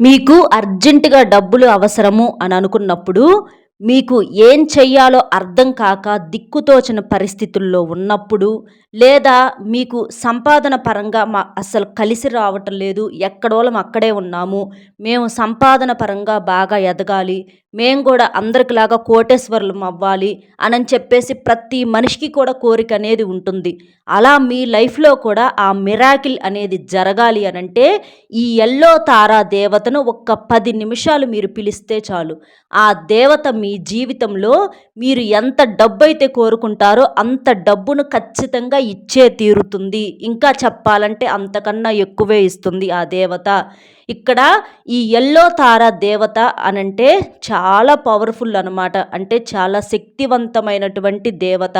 మీకు అర్జెంటుగా డబ్బులు అవసరము అని అనుకున్నప్పుడు మీకు ఏం చెయ్యాలో అర్థం కాక దిక్కుతోచిన పరిస్థితుల్లో ఉన్నప్పుడు లేదా మీకు సంపాదన పరంగా మా అస్సలు కలిసి రావటం లేదు. ఎక్కడోళ్ళం అక్కడే ఉన్నాము. మేము సంపాదన పరంగా బాగా ఎదగాలి. మేము కూడా అందరికిలాగా కోటేశ్వరులం అవ్వాలి అని చెప్పేసి ప్రతి మనిషికి కూడా కోరిక అనేది ఉంటుంది. అలా మీ లైఫ్లో కూడా ఆ మిరాకిల్ అనేది జరగాలి అనంటే ఈ ఎల్లో తారా దేవతను ఒక్క పది నిమిషాలు మీరు పిలిస్తే చాలు. ఆ దేవత మీ జీవితంలో మీరు ఎంత డబ్బు అయితే కోరుకుంటారో అంత డబ్బును ఖచ్చితంగా ఇచ్చే తీరుతుంది. ఇంకా చెప్పాలంటే అంతకన్నా ఎక్కువే ఇస్తుంది ఆ దేవత. ఇక్కడ ఈ ఎల్లో తార దేవత అనంటే చాలా పవర్ఫుల్ అనమాట అంటే చాలా శక్తివంతమైనటువంటి దేవత.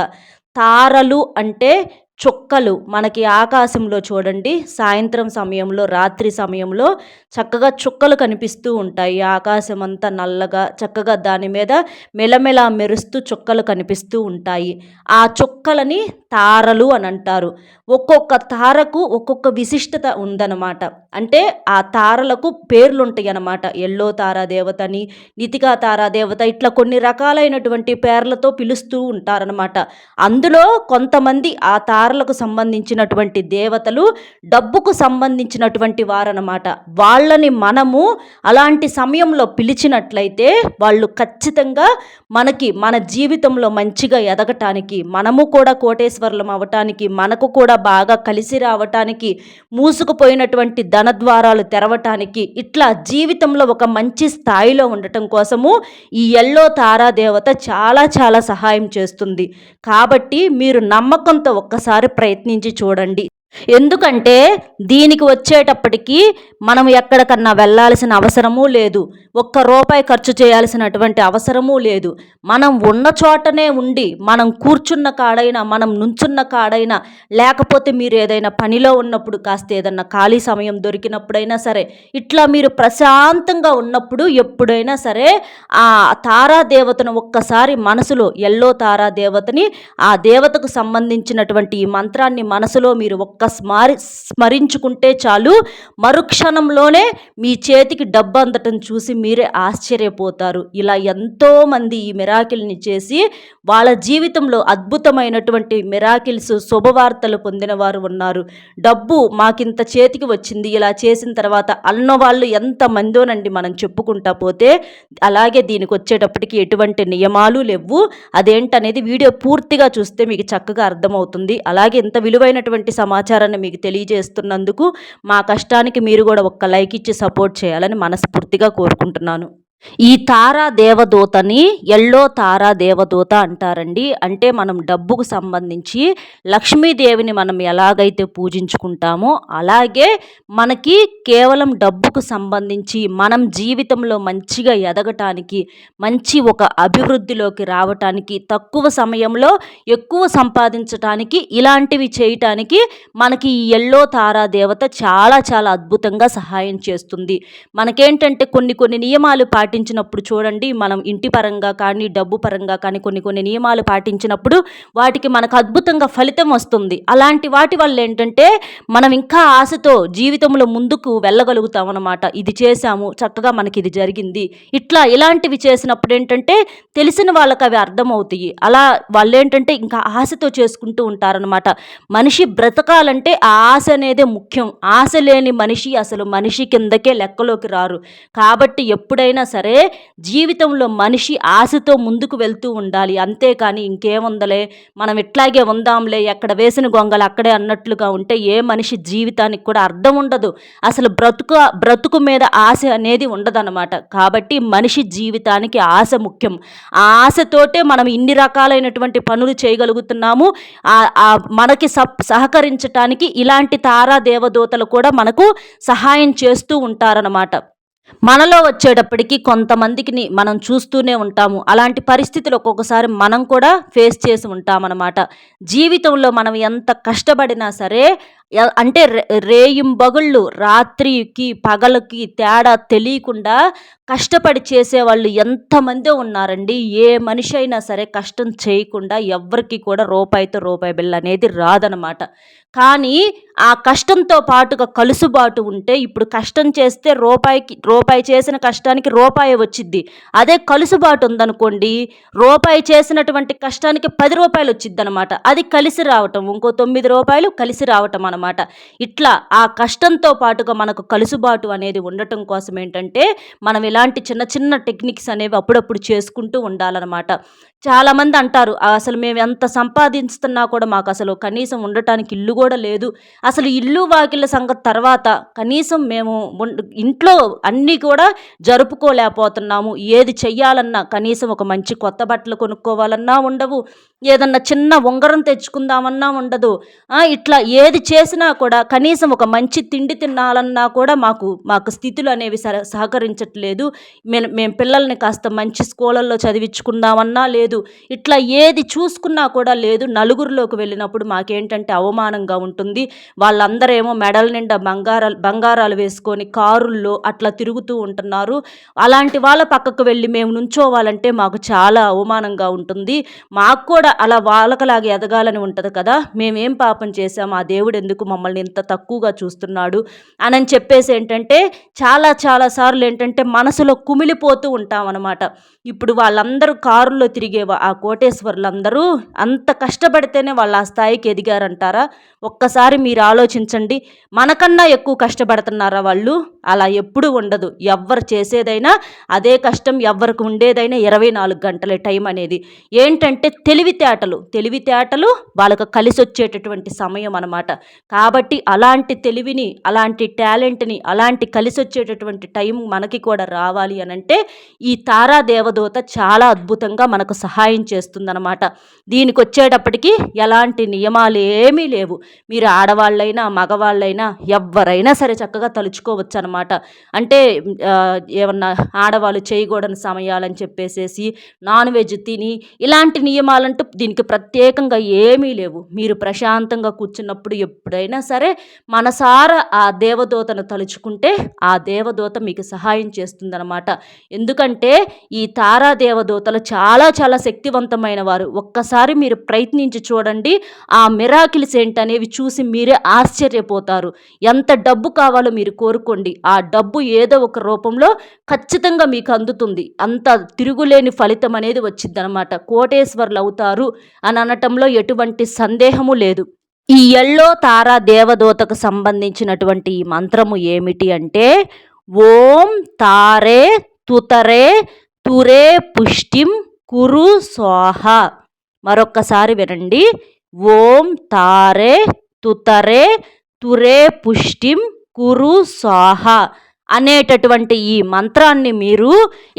తారలు అంటే చుక్కలు మనకి ఆకాశంలో చూడండి సాయంత్రం సమయంలో రాత్రి సమయంలో చక్కగా చుక్కలు కనిపిస్తూ ఉంటాయి. ఆకాశం అంతా నల్లగా చక్కగా దాని మీద మెలమెల మెరుస్తూ చుక్కలు కనిపిస్తూ ఉంటాయి. ఆ చుక్కలని తారలు అని అంటారు. ఒక్కొక్క తారకు ఒక్కొక్క విశిష్టత ఉందన్నమాట. అంటే ఆ తారలకు పేర్లు ఉంటాయి అన్నమాట ఎల్లో తారా దేవతని నితికా తారాదేవత ఇట్లా కొన్ని రకాలైనటువంటి పేర్లతో పిలుస్తూ ఉంటారనమాట అందులో కొంతమంది ఆ తారలకు సంబంధించినటువంటి దేవతలు డబ్బుకు సంబంధించినటువంటి వారనమాట వాళ్ళని మనము అలాంటి సమయంలో పిలిచినట్లయితే వాళ్ళు ఖచ్చితంగా మనకి మన జీవితంలో మంచిగా ఎదగటానికి మనము కూడా కోటేశ్వరులం అవ్వటానికి మనకు కూడా బాగా కలిసి రావటానికి మూసుకుపోయినటువంటి ధనద్వారాలు తెరవటానికి ఇట్లా జీవితంలో ఒక మంచి స్థాయిలో ఉండటం కోసము ఈ ఎల్లో తారా దేవత చాలా చాలా సహాయం చేస్తుంది. కాబట్టి మీరు నమ్మకంతో ఒక్కసారి ప్రయత్నించి చూడండి. ఎందుకంటే దీనికి వచ్చేటప్పటికి మనం ఎక్కడికన్నా వెళ్ళాల్సిన అవసరమూ లేదు. ఒక్క రూపాయి ఖర్చు చేయాల్సినటువంటి అవసరమూ లేదు. మనం ఉన్న చోటనే ఉండి మనం కూర్చున్న కాడైనా మనం నుంచున్న కాడైనా లేకపోతే మీరు ఏదైనా పనిలో ఉన్నప్పుడు కాస్త ఏదన్నా ఖాళీ సమయం దొరికినప్పుడైనా సరే ఇట్లా మీరు ప్రశాంతంగా ఉన్నప్పుడు ఎప్పుడైనా సరే ఆ తారా దేవతను ఒక్కసారి మనసులో ఎల్లో తారా దేవతని ఆ దేవతకు సంబంధించినటువంటి ఈ మంత్రాన్ని మనసులో మీరు ఒక్క స్మారి స్మరించుకుంటే చాలు. మరుక్షణంలోనే మీ చేతికి డబ్బు అందటం చూసి మీరే ఆశ్చర్యపోతారు. ఇలా ఎంతోమంది ఈ మిరాకిల్ని చేసి వాళ్ళ జీవితంలో అద్భుతమైనటువంటి మిరాకిల్స్ శుభవార్తలు పొందిన వారు ఉన్నారు. డబ్బు మాకింత చేతికి వచ్చింది. ఇలా చేసిన తర్వాత అన్న వాళ్ళు ఎంతమందోనండి మనం చెప్పుకుంటా పోతే. అలాగే దీనికి వచ్చేటప్పటికి ఎటువంటి నియమాలు లేవు. అదేంటనేది వీడియో పూర్తిగా చూస్తే మీకు చక్కగా అర్థమవుతుంది. అలాగే ఇంత విలువైనటువంటి సమాచారం సమాచారాన్ని మీకు తెలియజేస్తున్నందుకు మా కష్టానికి మీరు కూడా ఒక్క లైక్ ఇచ్చి సపోర్ట్ చేయాలని మనస్ఫూర్తిగా కోరుకుంటున్నాను. ఈ తారా దేవదూతని ఎల్లో తారా దేవదూత అంటారండి. అంటే మనం డబ్బుకు సంబంధించి లక్ష్మీదేవిని మనం ఎలాగైతే పూజించుకుంటామో అలాగే మనకి కేవలం డబ్బుకు సంబంధించి మనం జీవితంలో మంచిగా ఎదగటానికి మంచి ఒక అభివృద్ధిలోకి రావటానికి తక్కువ సమయంలో ఎక్కువ సంపాదించటానికి ఇలాంటివి చేయటానికి మనకి ఈ ఎల్లో తారా దేవత చాలా చాలా అద్భుతంగా సహాయం చేస్తుంది. మనకేంటంటే కొన్ని కొన్ని నియమాలు పాటి పాటించినప్పుడు చూడండి మనం ఇంటి పరంగా కానీ డబ్బు పరంగా కానీ కొన్ని కొన్ని నియమాలు పాటించినప్పుడు వాటికి మనకు అద్భుతంగా ఫలితం వస్తుంది. అలాంటి వాటి వల్ల ఏంటంటే మనం ఇంకా ఆశతో జీవితంలో ముందుకు వెళ్ళగలుగుతాం అనమాట ఇది చేశాము చక్కగా మనకి ఇది జరిగింది. ఇట్లా ఇలాంటివి చేసినప్పుడు ఏంటంటే తెలిసిన వాళ్ళకి అవి అర్థమవుతాయి. అలా వాళ్ళు ఏంటంటే ఇంకా ఆశతో చేసుకుంటూ ఉంటారనమాట మనిషి బ్రతకాలంటే ఆ ఆశ అనేదే ముఖ్యం. ఆశ లేని మనిషి అసలు మనిషి కిందకే లెక్కలోకి రారు. కాబట్టి ఎప్పుడైనా సరే సరే జీవితంలో మనిషి ఆశతో ముందుకు వెళ్తూ ఉండాలి. అంతేకాని ఇంకేముందలే? మనం ఇట్లాగే ఉందాంలే ఎక్కడ వేసిన గొంగలు అక్కడే అన్నట్లుగా ఉంటే ఏ మనిషి జీవితానికి కూడా అర్థం ఉండదు. అసలు బ్రతుకు బ్రతుకు మీద ఆశ అనేది ఉండదన్నమాట. కాబట్టి మనిషి జీవితానికి ఆశ ముఖ్యం. ఆ ఆశతోటే మనం ఇన్ని రకాలైనటువంటి పనులు చేయగలుగుతున్నాము. మనకి సహకరించటానికి ఇలాంటి తారా దేవదూతలు కూడా మనకు సహాయం చేస్తూ ఉంటారనమాట మనలో వచ్చేటప్పటికి కొంతమందికి మనం చూస్తూనే ఉంటాము. అలాంటి పరిస్థితులు ఒక్కొక్కసారి మనం కూడా ఫేస్ చేసి ఉంటామన్నమాట. జీవితంలో మనం ఎంత కష్టపడినా సరే అంటే రేయింబగుళ్ళు రాత్రికి పగలకి తేడా తెలియకుండా కష్టపడి చేసేవాళ్ళు ఎంతమందే ఉన్నారండి. ఏ మనిషి అయినా సరే కష్టం చేయకుండా ఎవ్వరికి కూడా రూపాయితో రూపాయి బిల్ల అనేది రాదనమాట కానీ ఆ కష్టంతో పాటుగా కలుసుబాటు ఉంటే ఇప్పుడు కష్టం చేస్తే రూపాయికి రూపాయి చేసిన కష్టానికి రూపాయి వచ్చిద్ది. అదే కలుసుబాటు ఉందనుకోండి రూపాయి చేసినటువంటి కష్టానికి పది రూపాయలు వచ్చిద్ది అనమాట అది కలిసి రావటం ఇంకో తొమ్మిది రూపాయలు కలిసి రావటం అనమాట ఇట్లా ఆ కష్టంతో పాటుగా మనకు కలుసుబాటు అనేది ఉండటం కోసం ఏంటంటే మనం ఇలాంటి చిన్న చిన్న టెక్నిక్స్ అనేవి అప్పుడప్పుడు చేసుకుంటూ ఉండాలన్నమాట. చాలామంది అంటారు అసలు మేము ఎంత సంపాదిస్తున్నా కూడా మాకు అసలు కనీసం ఉండటానికి ఇల్లు కూడా లేదు. అసలు ఇల్లు వాకిళ్ళ సంగతి తర్వాత కనీసం మేము ఇంట్లో అన్నీ కూడా జరుపుకోలేకపోతున్నాము. ఏది చెయ్యాలన్నా కనీసం ఒక మంచి కొత్త బట్టలు కొనుక్కోవాలన్నా ఉండవు. ఏదన్నా చిన్న ఉంగరం తెచ్చుకుందామన్నా ఉండదు. ఇట్లా ఏది చేసి చేసినా కూడా కనీసం ఒక మంచి తిండి తినాలన్నా కూడా మాకు మాకు స్థితులు అనేవి సహ సహకరించట్లేదు. మేము మేము పిల్లల్ని కాస్త మంచి స్కూళ్ళల్లో చదివించుకుందామన్నా లేదు. ఇట్లా ఏది చూసుకున్నా కూడా లేదు. నలుగురిలోకి వెళ్ళినప్పుడు మాకేంటంటే అవమానంగా ఉంటుంది. వాళ్ళందరేమో మెడల నిండా బంగారాలు బంగారాలు వేసుకొని కారుల్లో అట్లా తిరుగుతూ ఉంటున్నారు. అలాంటి వాళ్ళ పక్కకు వెళ్ళి మేము నుంచోవాలంటే మాకు చాలా అవమానంగా ఉంటుంది. మాకు కూడా అలా వాళ్ళకలాగా ఎదగాలని ఉంటుంది కదా. మేమేం పాపం చేశాం? ఆ దేవుడు ఎందుకు మమ్మల్ని ఇంత తక్కువగా చూస్తున్నాడు అని చెప్పేసి ఏంటంటే చాలా చాలా సార్లు ఏంటంటే మనసులో కుమిలిపోతూ ఉంటాం అనమాట ఇప్పుడు వాళ్ళందరూ కారుల్లో తిరిగే ఆ కోటేశ్వర్లందరూ అంత కష్టపడితేనే వాళ్ళు ఆ స్థాయికి ఎదిగారంటారా? ఒక్కసారి మీరు ఆలోచించండి. మనకన్నా ఎక్కువ కష్టపడుతున్నారా వాళ్ళు? అలా ఎప్పుడు ఉండదు. ఎవ్వరు చేసేదైనా అదే కష్టం ఎవ్వరికి ఉండేదైనా ఇరవై నాలుగు గంటల టైం అనేది. ఏంటంటే తెలివితేటలు తెలివితేటలు వాళ్ళకు కలిసి వచ్చేటటువంటి సమయం అనమాట కాబట్టి అలాంటి తెలివిని అలాంటి టాలెంట్ని అలాంటి కలిసి వచ్చేటటువంటి టైం మనకి కూడా రావాలి అని అంటే ఈ తారా దేవదూత చాలా అద్భుతంగా మనకు సహాయం చేస్తుందన్నమాట. దీనికి వచ్చేటప్పటికి ఎలాంటి నియమాలు ఏమీ లేవు. మీరు ఆడవాళ్ళైనా మగవాళ్ళైనా ఎవరైనా సరే చక్కగా తలుచుకోవచ్చు అనమాట అంటే ఏమన్నా ఆడవాళ్ళు చేయకూడని సమయాలని చెప్పేసేసి నాన్ వెజ్ తిని ఇలాంటి నియమాలంటూ దీనికి ప్రత్యేకంగా ఏమీ లేవు. మీరు ప్రశాంతంగా కూర్చున్నప్పుడు ఎప్పుడైనా సరే మనసారా ఆ దేవదూతను తలుచుకుంటే ఆ దేవదూత మీకు సహాయం చేస్తుందన్నమాట. ఎందుకంటే ఈ తారా దేవదూతలు చాలా చాలా శక్తివంతమైన వారు ఒక్కసారి మీరు ప్రయత్నించి చూడండి ఆ మిరాకిల్స్ ఏంటనేవి చూసి మీరే ఆశ్చర్యపోతారు. ఎంత డబ్బు కావాలో మీరు కోరుకోండి. ఆ డబ్బు ఏదో ఒక రూపంలో ఖచ్చితంగా మీకు అందుతుంది. అంత తిరుగులేని ఫలితం అనేది వచ్చిందనమాట కోటేశ్వర్లు అవుతారు అని అనటంలో ఎటువంటి సందేహము లేదు. ఈ ఎల్లో తారా దేవదూతకు సంబంధించినటువంటి ఈ మంత్రము ఏమిటి అంటే ఓం తారే తుతరే తురే పుష్టిం కురు స్వాహ. మరొక్కసారి వినండి. ఓం తారే తుతరే తురే పుష్టిం కురు స్వాహ. అనేటటువంటి ఈ మంత్రాన్ని మీరు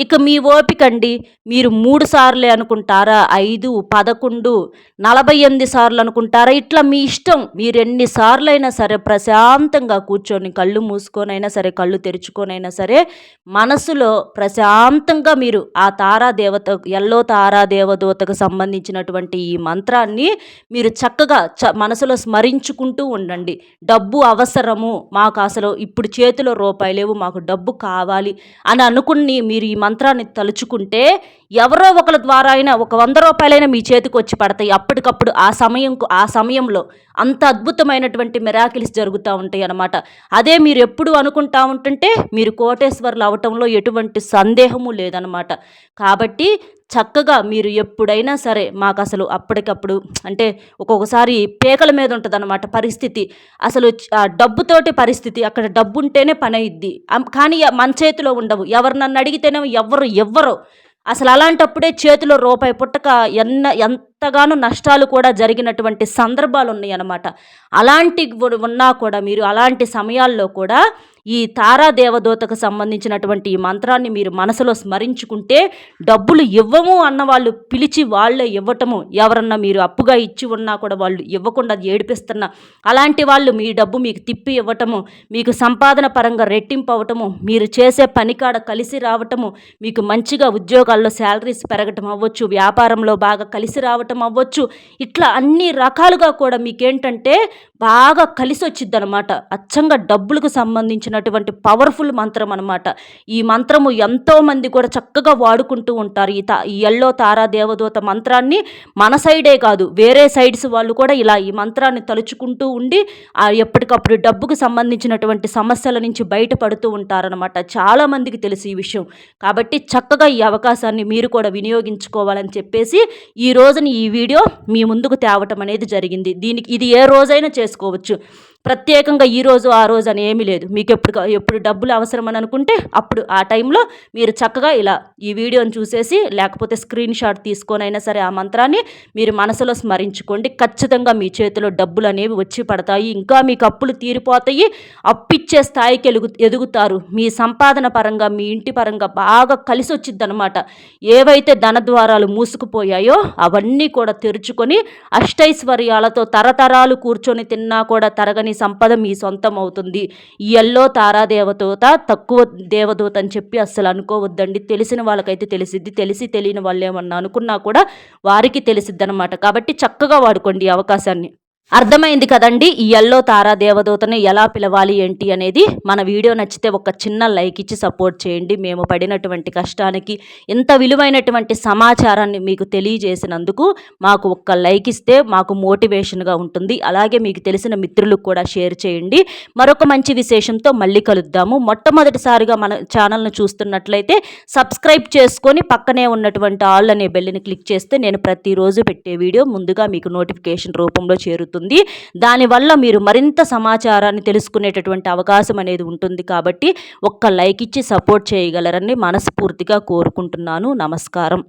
ఇక మీ ఓపిక అండి మీరు మూడు సార్లే అనుకుంటారా? ఐదు పదకొండు నలభై ఎనిమిది సార్లు అనుకుంటారా? ఇట్లా మీ ఇష్టం. మీరు ఎన్ని సార్లైనా సరే ప్రశాంతంగా కూర్చొని కళ్ళు మూసుకొనైనా సరే కళ్ళు తెరుచుకొనైనా సరే మనసులో ప్రశాంతంగా మీరు ఆ తారాదేవత ఎల్లో తారా దేవదూతకు సంబంధించినటువంటి ఈ మంత్రాన్ని మీరు చక్కగా చ మనసులో స్మరించుకుంటూ ఉండండి. డబ్బు అవసరము. మాకు అసలు ఇప్పుడు చేతిలో రూపాయి లేవు మాకు డబ్బు కావాలి అని అనుకుని మీరు ఈ మంత్రాన్ని తలుచుకుంటే ఎవరో ఒకరి ద్వారా అయినా ఒక వంద రూపాయలైనా మీ చేతికి వచ్చి పడతాయి. అప్పటికప్పుడు ఆ సమయంకు ఆ సమయంలో అంత అద్భుతమైనటువంటి మిరాకిల్స్ జరుగుతూ ఉంటాయి అన్నమాట. అదే మీరు ఎప్పుడు అనుకుంటా ఉంటుంటే మీరు కోటేశ్వర్లు అవటంలో ఎటువంటి సందేహము లేదనమాట కాబట్టి చక్కగా మీరు ఎప్పుడైనా సరే మాకు అసలు అప్పటికప్పుడు అంటే ఒక్కొక్కసారి పేకల మీద ఉంటుందన్నమాట పరిస్థితి. అసలు ఆ డబ్బుతోటి పరిస్థితి. అక్కడ డబ్బు ఉంటేనే పని అయ్యిద్ది కానీ మన చేతిలో ఉండవు. ఎవరు నన్ను అడిగితేనే ఎవ్వరు ఎవ్వరు అసలు అలాంటప్పుడే చేతిలో రూపాయి పుట్టక ఎన్న ఎంతగానో నష్టాలు కూడా జరిగినటువంటి సందర్భాలు ఉన్నాయి అన్నమాట అలాంటి ఉన్నా కూడా మీరు అలాంటి సమయాల్లో కూడా ఈ తారా దేవదూతకు సంబంధించినటువంటి ఈ మంత్రాన్ని మీరు మనసులో స్మరించుకుంటే డబ్బులు ఇవ్వము అన్న వాళ్ళు పిలిచి వాళ్ళే ఇవ్వటము. ఎవరన్నా మీరు అప్పుగా ఇచ్చి ఉన్నా కూడా వాళ్ళు ఇవ్వకుండా ఏడిపిస్తున్న అలాంటి వాళ్ళు మీ డబ్బు మీకు తిప్పి ఇవ్వటము మీకు సంపాదన పరంగా రెట్టింపు అవ్వటము మీరు చేసే పని కాడ కలిసి రావటము మీకు మంచిగా ఉద్యోగాల్లో శాలరీస్ పెరగటం అవ్వచ్చు వ్యాపారంలో బాగా కలిసి రావటం అవ్వచ్చు ఇట్లా అన్ని రకాలుగా కూడా మీకేంటంటే బాగా కలిసి వచ్చిద్ది అనమాట అచ్చంగా డబ్బులకు సంబంధించిన సంబంధించినటువంటి పవర్ఫుల్ మంత్రం అనమాట ఈ మంత్రము ఎంతోమంది కూడా చక్కగా వాడుకుంటూ ఉంటారు. ఈ తా ఈ ఎల్లో తారా దేవదూత మంత్రాన్ని మన సైడే కాదు వేరే సైడ్స్ వాళ్ళు కూడా ఇలా ఈ మంత్రాన్ని తలుచుకుంటూ ఉండి ఎప్పటికప్పుడు డబ్బుకు సంబంధించినటువంటి సమస్యల నుంచి బయటపడుతూ ఉంటారనమాట చాలామందికి తెలుసు ఈ విషయం. కాబట్టి చక్కగా ఈ అవకాశాన్ని మీరు కూడా వినియోగించుకోవాలని చెప్పేసి ఈ రోజున ఈ వీడియో మీ ముందుకు తేవటం అనేది జరిగింది. దీనికి ఇది ఏ రోజైనా చేసుకోవచ్చు. ప్రత్యేకంగా ఈ రోజు ఆ రోజు అని ఏమీ లేదు. మీకు ఎప్పుడు ఎప్పుడు డబ్బులు అవసరం అని అనుకుంటే అప్పుడు ఆ టైంలో మీరు చక్కగా ఇలా ఈ వీడియోని చూసేసి లేకపోతే స్క్రీన్ షాట్ తీసుకొని అయినా సరే ఆ మంత్రాన్ని మీరు మనసులో స్మరించుకోండి. ఖచ్చితంగా మీ చేతిలో డబ్బులు అనేవి వచ్చి పడతాయి. ఇంకా మీకు అప్పులు తీరిపోతాయి. అప్పిచ్చే స్థాయికి ఎలుగు ఎదుగుతారు. మీ సంపాదన పరంగా మీ ఇంటి పరంగా బాగా కలిసి వచ్చింది అనమాట ఏవైతే ధన ద్వారాలు మూసుకుపోయాయో అవన్నీ కూడా తెరుచుకొని అష్టైశ్వర్యాలతో తరతరాలు కూర్చొని తిన్నా కూడా తరగని సంపద మీ సొంతం అవుతుంది. ఈ ఎల్లో తారాదేవదూత తక్కువ దేవదూత అని చెప్పి అస్సలు అనుకోవద్దండి. తెలిసిన వాళ్ళకైతే తెలిసిద్ది. తెలిసి తెలియని వాళ్ళు ఏమన్నా అనుకున్నా కూడా వారికి తెలిసిద్ది అనమాట కాబట్టి చక్కగా వాడుకోండి ఈ అవకాశాన్ని. అర్థమైంది కదండి ఈ ఎల్లో తారా దేవదూతని ఎలా పిలవాలి ఏంటి అనేది. మన వీడియో నచ్చితే ఒక చిన్న లైక్ ఇచ్చి సపోర్ట్ చేయండి. మేము పడినటువంటి కష్టానికి ఇంత విలువైనటువంటి సమాచారాన్ని మీకు తెలియజేసినందుకు మాకు ఒక్క లైక్ ఇస్తే మాకు మోటివేషన్గా ఉంటుంది. అలాగే మీకు తెలిసిన మిత్రులకు కూడా షేర్ చేయండి. మరొక మంచి విశేషంతో మళ్ళీ కలుద్దాము. మొట్టమొదటిసారిగా మన ఛానల్ను చూస్తున్నట్లయితే సబ్స్క్రైబ్ చేసుకొని పక్కనే ఉన్నటువంటి ఆల్ అనే బెల్లిని క్లిక్ చేస్తే నేను ప్రతిరోజు పెట్టే వీడియో ముందుగా మీకు నోటిఫికేషన్ రూపంలో చేరుతుంది. ఉంటుంది దానివల్ల మీరు మరింత సమాచారాన్ని తెలుసుకునేటటువంటి అవకాశం అనేది ఉంటుంది కాబట్టి ఒక్క లైక్ ఇచ్చి సపోర్ట్ చేయగలరని మనస్ఫూర్తిగా కోరుకుంటున్నాను. నమస్కారం.